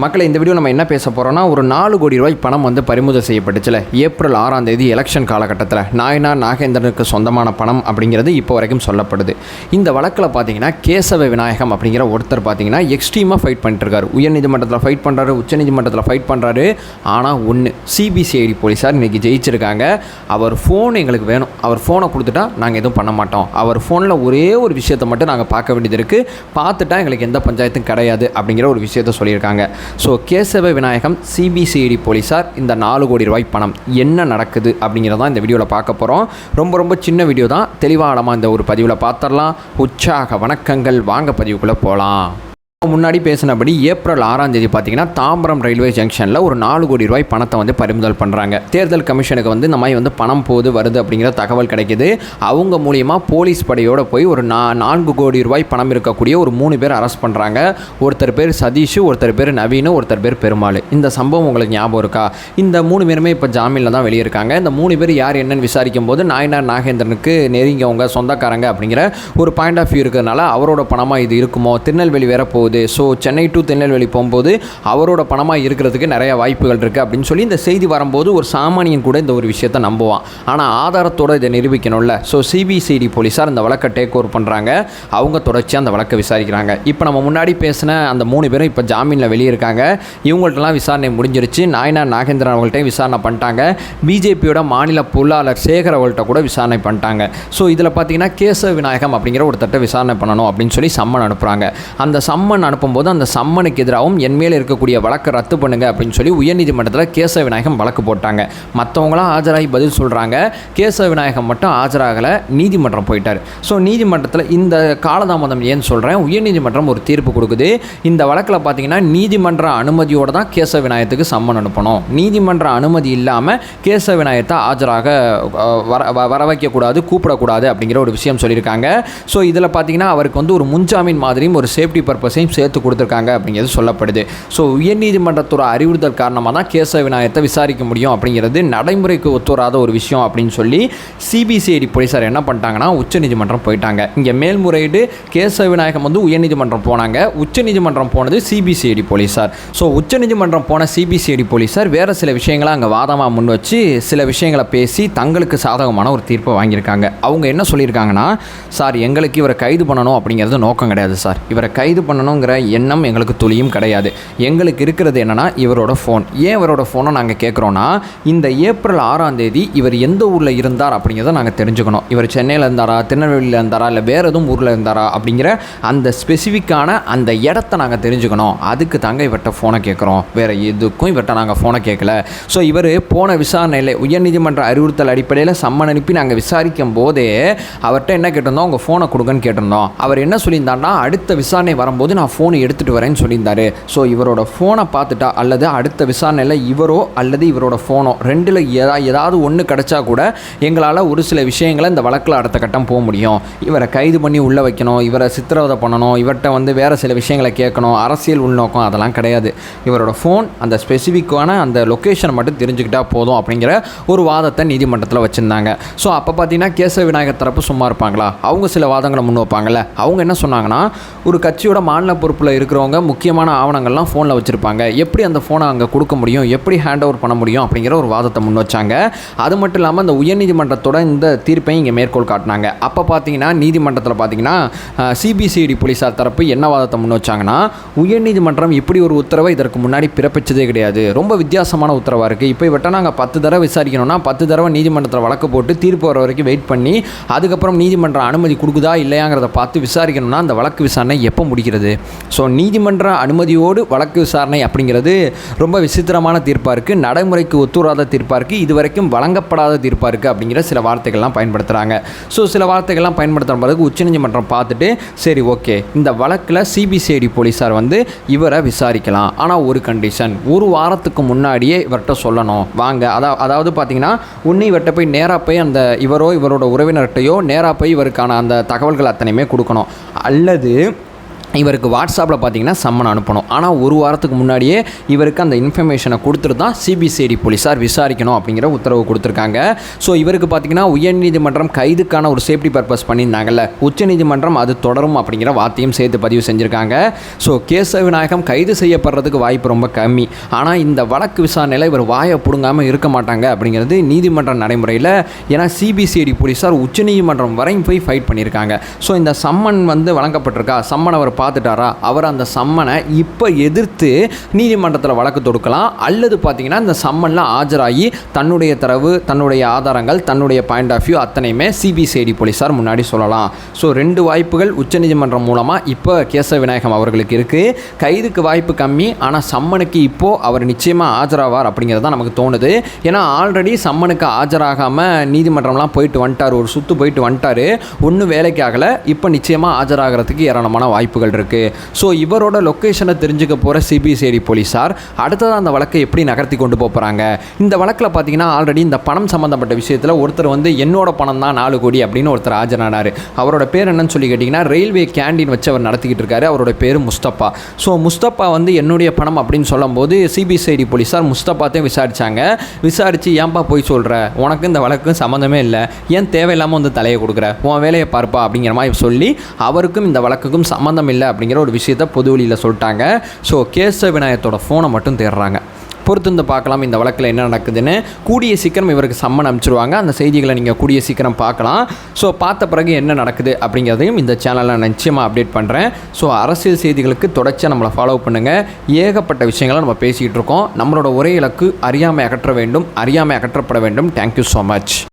மக்களை இந்த வீடியோ நம்ம என்ன பேச போகிறோம்னா ஒரு நாலு கோடி ரூபாய் பணம் வந்து பறிமுதல் செய்யப்பட்டுச்சுல. ஏப்ரல் ஆறாம் தேதி எலெக்ஷன் காலகட்டத்தில். நாயனார் நாகேந்திரனுக்கு சொந்தமான பணம் அப்படிங்கிறது இப்போ வரைக்கும் சொல்லப்படுது. இந்த வழக்கில் பார்த்தீங்கன்னா கேசவ விநாயகம் அப்படிங்கிற ஒருத்தர் பார்த்தீங்கன்னா எக்ஸ்ட்ரீமாக ஃபைட் பண்ணிட்டு இருக்காரு உயர்நீதிமன்றத்தில் ஃபைட் பண்ணுறாரு உச்சநீதிமன்றத்தில் ஃபைட் பண்ணுறாரு ஆனால் ஒன்று சிபிசிஐடி போலீஸார் இன்றைக்கி ஜெயிச்சிருக்காங்க. அவர் ஃபோன் எங்களுக்கு வேணும். அவர் ஃபோனை கொடுத்துட்டா நாங்கள் எதுவும் பண்ண மாட்டோம். அவர் ஃபோனில் ஒரே ஒரு விஷயத்தை மட்டும் நாங்கள் பார்க்க வேண்டியது இருக்குது பார்த்துட்டா எங்களுக்கு எந்த பஞ்சாயத்தும் கிடையாது அப்படிங்கிற ஒரு விஷயத்த சொல்லியிருக்காங்க. ஸோ கேசவ விநாயகம் சிபிசிஐடி போலீஸார் இந்த நாலு கோடி ரூபாய் பணம் என்ன நடக்குது அப்படிங்கிறதான் இந்த வீடியோவில் பார்க்க போகிறோம் ரொம்ப ரொம்ப சின்ன வீடியோ தான். தெளிவாக இந்த ஒரு பதிவில் பார்த்துடலாம். உற்சாக வணக்கங்கள். வாங்க பதிவுக்குள்ளே போகலாம் முன்னாடி பேசினபடி ஏப்ரல் ஆறாம் தேதி பார்த்தீங்கன்னா தாம்பரம் ரயில்வே ஜங்ஷனில் ஒரு நாலு கோடி ரூபாய் பணத்தை வந்து பறிமுதல் பண்ணுறாங்க தேர்தல் கமிஷனுக்கு வந்து இந்த மாதிரி வந்து பணம் போகுது வருது அப்படிங்கிற தகவல் கிடைக்கிது. அவங்க மூலியமாக போலீஸ் படையோடு போய் ஒரு நா நான்கு கோடி ரூபாய் பணம் இருக்கக்கூடிய ஒரு மூணு பேர் அரெஸ்ட் பண்ணுறாங்க ஒருத்தர் பேர் சதீஷ் ஒருத்தர் பேர் நவீன் ஒருத்தர் பேர் பெருமாள். இந்த சம்பவம் உங்களுக்கு ஞாபகம் இருக்கா? இந்த மூணு பேருமே இப்போ ஜாமீனில் தான் வெளியே இருக்காங்க இந்த மூணு பேர் யார் என்னன்னு விசாரிக்கும் போது நாயனார் நாகேந்திரனுக்கு நெருங்கியவங்க சொந்தக்காரங்க அப்படிங்கிற ஒரு பாயிண்ட் ஆஃப் வியூ இருக்கிறதுனால அவரோட பணமாக இது இருக்குமோ? திருநெல்வேலி வேற போகுது. ஸோ சென்னை டு திருநெல்வேலி போகும்போது அவரோட பணமாக இருக்கிறதுக்கு நிறைய வாய்ப்புகள் இருக்குது அப்படின்னு சொல்லி இந்த செய்தி வரும்போது ஒரு சாமானியன் கூட இந்த ஒரு விஷயத்தை நம்புவான். ஆனால் ஆதாரத்தோடு இதை நிரூபிக்கணும்ல. ஸோ சிபிசிடி போலீஸார் இந்த வழக்கை டேக் ஓவர் பண்ணுறாங்க அவங்க தொடர்ச்சியாக அந்த வழக்கை விசாரிக்கிறாங்க. இப்போ நம்ம முன்னாடி பேசின அந்த மூணு பேரும் இப்போ ஜாமீனில் வெளியே இருக்காங்க இவங்கள்ட்டலாம் விசாரணை முடிஞ்சிருச்சு. நாயனார் நாகேந்திரன் அவங்கள்ட்டையும் விசாரணை பண்ணிட்டாங்க. பிஜேபியோட மாநில பொருளாளர் சேகர் அவர்கள்ட்ட கூட விசாரணை பண்ணிட்டாங்க. ஸோ இதில் பார்த்தீங்கன்னா கேசவ விநாயகம் அப்படிங்கிற ஒரு தட்டை விசாரணை பண்ணணும் அப்படின்னு சொல்லி சம்மன் அனுப்புகிறாங்க அந்த சம்மன் அனுப்பும்போது அந்த சம்மனுக்கு எதிராகவும் என் மேலே இருக்கக்கூடிய வழக்கை ரத்து பண்ணுங்க அப்படின்னு சொல்லி உயர்நீதிமன்றத்தில் கேசவ விநாயகம் வழக்கு போட்டாங்க. மற்றவங்களாம் ஆஜராகி பதில் சொல்கிறாங்க கேசவ விநாயகம் மட்டும் ஆஜராகலை நீதிமன்றம் போயிட்டார். ஸோ நீதிமன்றத்தில் இந்த காலதாமதம் ஏன்னு சொல்கிறேன் உயர்நீதிமன்றம் ஒரு தீர்ப்பு கொடுக்குது. இந்த வழக்கில் பார்த்தீங்கன்னா நீதிமன்ற அனுமதியோடு தான் கேசவ விநாயகத்துக்கு சம்மன் அனுப்பணும். நீதிமன்ற அனுமதி இல்லாமல் கேசவ விநாயகத்தை ஆஜராக வர வர வைக்கக்கூடாது கூப்பிடக்கூடாது அப்படிங்கிற ஒரு விஷயம் சொல்லியிருக்காங்க. ஸோ இதில் பார்த்தீங்கன்னா அவருக்கு வந்து ஒரு முன்ஜாமீன் மாதிரியும் ஒரு சேஃப்டி பர்பஸையும் சேர்த்து கொடுத்துருக்காங்க அப்படிங்கிறது சொல்லப்படுது. ஸோ உயர்நீதிமன்றத்தோட அறிவுறுத்தல் காரணமாக தான் கேசவ விநாயகத்தை விசாரிக்க முடியும் அப்படிங்கிறது நடைமுறைக்கு ஒத்துவராத ஒரு விஷயம் அப்படின்னு சொல்லி சிபிசிஐடி போலீஸார் என்ன பண்ணிட்டாங்கன்னா உச்சநீதிமன்றம் போயிட்டாங்க. இங்கே மேல்முறையீடு கேசவ விநாயகம் வந்து உயர்நீதிமன்றம் போனாங்க. உச்சநீதிமன்றம் போனது சிபிசிஐடி போலீஸார் ஸோ உச்சநீதிமன்றம் போன சிபிசிஐடி போலீஸார் வேறு சில விஷயங்களை அங்கே வாதமாக முன் வச்சு சில விஷயங்களை பேசி தங்களுக்கு சாதகமான ஒரு தீர்ப்பை வாங்கியிருக்காங்க. அவங்க என்ன சொல்லியிருக்காங்கன்னா சார் எங்களுக்கு இவரை கைது பண்ணணும் அப்படிங்கிறது நோக்கம் கிடையாது சார். இவரை கைது பண்ணணும் பண்ணணுங்கிற எண்ணம் எங்களுக்கு துளியும் கிடையாது. எங்களுக்கு இருக்கிறது என்னன்னா இவரோட ஃபோன் ஏன் இவரோட ஃபோனை நாங்கள் கேட்குறோன்னா இந்த ஏப்ரல் ஆறாம் தேதி இவர் எந்த ஊரில் இருந்தார் அப்படிங்கிறத நாங்கள் தெரிஞ்சுக்கணும். இவர் சென்னையில் இருந்தாரா திருநெல்வேலியில் இருந்தாரா இல்லை வேறு எதுவும் ஊரில் இருந்தாரா அப்படிங்கிற அந்த ஸ்பெசிஃபிக்கான அந்த இடத்த நாங்கள் தெரிஞ்சுக்கணும். அதுக்கு தாங்க இவர்கிட்ட ஃபோனை கேட்குறோம் வேறு எதுக்கும் இவர்கிட்ட நாங்கள் ஃபோனை கேட்கல ஸோ இவர் போன விசாரணையில் உயர்நீதிமன்ற அறிவுறுத்தல் அடிப்படையில் சம்மன் அனுப்பி நாங்கள் விசாரிக்கும் போதே அவர்கிட்ட என்ன கேட்டிருந்தோம்? உங்கள் ஃபோனை கொடுங்கன்னு கேட்டிருந்தோம். அவர் என்ன சொல்லியிருந்தாருன்னா அடுத்த விசாரணை வரும்போது நான் ஃபோனை எடுத்துகிட்டு வரேன்னு சொல்லியிருந்தாரு. ஸோ இவரோட ஃபோனை பார்த்துட்டா அல்லது அடுத்த விசாரணையில் இவரோ அல்லது இவரோட ஃபோனோ ரெண்டில் ஏதா ஏதாவது ஒன்று கிடைச்சா கூட எங்களால் ஒரு சில விஷயங்களை இந்த வழக்கில் அடுத்த கட்டம் போக முடியும். இவரை கைது பண்ணி உள்ளே வைக்கணும் இவரை சித்திரவதை பண்ணணும் இவர்கிட்ட வந்து வேறு சில விஷயங்களை கேட்கணும் அரசியல் உள்நோக்கம் அதெல்லாம் கிடையாது. இவரோட ஃபோன் அந்த ஸ்பெசிஃபிக்கான அந்த லொக்கேஷனை மட்டும் தெரிஞ்சுக்கிட்டால் போதும் அப்படிங்கிற ஒரு வாதத்தை நீதிமன்றத்தில் வச்சுருந்தாங்க. ஸோ அப்போ பார்த்தீங்கன்னா கேசவ விநாயகர் தரப்பு சும்மா இருப்பாங்களா? அவங்க சில வாதங்களை முன் வைப்பாங்கள்ல அவங்க என்ன சொன்னாங்கன்னா ஒரு கட்சியோட மாநில பொறுப்பில் இருக்கிறவங்க முக்கியமான ஆவணங்கள்லாம் ஃபோனில் வச்சுருப்பாங்க. எப்படி அந்த ஃபோனை அங்கே கொடுக்க முடியும்? எப்படி ஹேண்ட் ஓவர் பண்ண முடியும்? அப்படிங்கிற ஒரு வாதத்தை முன் வச்சாங்க. அது மட்டும் இல்லாமல் இந்த உயர்நீதிமன்றத்தோட இந்த தீர்ப்பையும் இங்கே மேற்கோள் காட்டினாங்க. அப்போ பார்த்தீங்கன்னா நீதிமன்றத்தில் பார்த்தீங்கன்னா சிபிசிஐடி போலீஸார் தரப்பு என்ன வாதத்தை முன் வச்சாங்கன்னா உயர்நீதிமன்றம் இப்படி ஒரு உத்தரவை இதற்கு முன்னாடி பிறப்பிச்சதே கிடையாது. ரொம்ப வித்தியாசமான உத்தரவாக இருக்குது இப்போ இவட்ட நாங்கள் பத்து தடவை விசாரிக்கணும்னா பத்து தடவை நீதிமன்றத்தில் வழக்கு போட்டு தீர்ப்பு வர வரைக்கும் வெயிட் பண்ணி அதுக்கப்புறம் நீதிமன்றம் அனுமதி கொடுக்குதா இல்லையாங்கிறத பார்த்து விசாரிக்கணும்னா அந்த வழக்கு விசாரணை எப்போ முடிக்கிறது? ஸோ நீதிமன்ற அனுமதியோடு வழக்கு விசாரணை அப்படிங்கிறது ரொம்ப விசித்திரமான தீர்ப்பாக இருக்குது நடைமுறைக்கு ஒத்துவராத தீர்ப்பாக இருக்குது இது வரைக்கும் வழங்கப்படாத தீர்ப்பாக இருக்குது அப்படிங்கிற சில வார்த்தைகள்லாம் பயன்படுத்துகிறாங்க ஸோ சில வார்த்தைகள்லாம் பயன்படுத்துகிற பிறகு உச்சநீதிமன்றம் பார்த்துட்டு சரி ஓகே. இந்த வழக்கில் சிபிசிஐடி போலீஸார் வந்து இவரை விசாரிக்கலாம். ஆனால் ஒரு கண்டிஷன் ஒரு வாரத்துக்கு முன்னாடியே இவர்கிட்ட சொல்லணும். வாங்க. அதா அதாவது பார்த்தீங்கன்னா உன்னை இவர்கிட்ட போய் நேராக போய் அந்த இவரோ இவரோட உறவினர்கிட்டையோ நேராக போய் இவருக்கான அந்த தகவல்கள் அத்தனையுமே கொடுக்கணும். அல்லது இவருக்கு வாட்ஸ்அப்பில் பார்த்தீங்கன்னா சம்மன் அனுப்பணும். ஆனால் ஒரு வாரத்துக்கு முன்னாடியே இவருக்கு அந்த இன்ஃபர்மேஷனை கொடுத்துட்டு தான் சிபிசிஐடி போலீஸார் விசாரிக்கணும் அப்படிங்கிற உத்தரவு கொடுத்துருக்காங்க. ஸோ இவருக்கு பார்த்தீங்கன்னா உயர்நீதிமன்றம் கைதுக்கான ஒரு சேஃப்டி பர்பஸ் பண்ணியிருந்தாங்கல்ல. உச்சநீதிமன்றம் அது தொடரும் அப்படிங்கிற வார்த்தையும் சேர்த்து பதிவு செஞ்சுருக்காங்க. ஸோ கேசவ விநாயகம் கைது செய்யப்படுறதுக்கு வாய்ப்பு ரொம்ப கம்மி. ஆனால் இந்த வழக்கு விசாரணையில் இவர் வாயை பிடுங்காமல் இருக்க மாட்டாங்க அப்படிங்கிறது நீதிமன்ற நடைமுறையில். ஏன்னா சிபிசிஐடி போலீஸார் உச்சநீதிமன்றம் வரையும் போய் ஃபைட் பண்ணியிருக்காங்க. ஸோ இந்த சம்மன் வந்து வழங்கப்பட்டிருக்கா? சம்மன் அவர் பார்த்துட்டாரா? அவர் அந்த சம்மனை இப்போ எதிர்த்து நீதிமன்றத்தில் வழக்கு தொடுக்கலாம். அல்லது பார்த்தீங்கன்னா இந்த சம்மனில் ஆஜராகி தன்னுடைய தரவு தன்னுடைய ஆதாரங்கள் தன்னுடைய பாயிண்ட் ஆஃப் வியூ அத்தனையுமே சிபிசிஐடி போலீஸார் முன்னாடி சொல்லலாம். ஸோ ரெண்டு வாய்ப்புகள் உச்சநீதிமன்றம் மூலமாக இப்போ கேசவ விநாயகம் அவர்களுக்கு இருக்குது கைதுக்கு வாய்ப்பு கம்மி ஆனால் சம்மனுக்கு இப்போது அவர் நிச்சயமாக ஆஜராவார் அப்படிங்கிறது தான் நமக்கு தோணுது. ஏன்னா ஆல்ரெடி சம்மனுக்கு ஆஜராகாமல் நீதிமன்றம்லாம் போயிட்டு வந்துட்டார் ஒரு சுற்று போயிட்டு வந்துட்டார். ஒன்றும் வேலைக்கு ஆகலை. இப்போ நிச்சயமாக ஆஜராகிறதுக்கு ஏராளமான வாய்ப்புகள் இருக்குது ஸோ இவரோட லொக்கேஷனை தெரிஞ்சுக்க போகிற சிபிசிஐடி போலீஸார் அடுத்ததாக அந்த வழக்கை எப்படி நகர்த்தி கொண்டு போகிறாங்க இந்த வழக்கில் பார்த்தீங்கன்னா ஆல்ரெடி இந்த பணம் சம்மந்தப்பட்ட விஷயத்தில் ஒருத்தர் வந்து என்னோட பணம் தான் நாலு கோடி அப்படின்னு ஒருத்தர் ஆஜரானார். அவரோட பேர் என்னன்னு சொல்லி கேட்டிங்கன்னா ரயில்வே கேண்டீன் வச்சு அவர் நடத்திக்கிட்டு இருக்காரு. அவரோட பேர் முஸ்தபா. ஸோ முஸ்தபா வந்து என்னுடைய பணம் அப்படின்னு சொல்லும்போது சிபிசிஐடி போலீஸார் முஸ்தபாத்தையும் விசாரிச்சாங்க. விசாரித்து ஏன்பா போய் சொல்கிற உனக்கு இந்த வழக்கும் சம்மந்தமே இல்லை. ஏன் தேவையில்லாமல் வந்து தலையை கொடுக்குற? உன் வேலையை பார்ப்பா அப்படிங்கிற மாதிரி சொல்லி அவருக்கும் இந்த வழக்குக்கும் சம்மந்தம் இல்லை அப்படிங்கிற ஒரு விஷயத்த பொது வெளியில் சொல்லிட்டாங்க. ஸோ கேசவ விநாயகத்தோட ஃபோனை மட்டும் தேடுறாங்க. பொறுத்திருந்து பார்க்கலாம் இந்த வழக்கில் என்ன நடக்குதுன்னு. கூடிய சீக்கிரம் இவருக்கு சம்மன் அனுப்பிச்சிருவாங்க. அந்த செய்திகளை நீங்கள் கூடிய சீக்கிரம் பார்க்கலாம். ஸோ பார்த்த பிறகு என்ன நடக்குது அப்படிங்கிறதையும் இந்த சேனலில் நிச்சயமாக அப்டேட் பண்ணுறேன் ஸோ அரசியல் செய்திகளுக்கு தொடர்ச்சியாக நம்மளை ஃபாலோ பண்ணுங்கள் ஏகப்பட்ட விஷயங்களை நம்ம பேசிகிட்டு இருக்கோம். நம்மளோட ஒரே இலக்கு அறியாமை அகற்ற வேண்டும். அறியாமை அகற்றப்பட வேண்டும். Thank you so much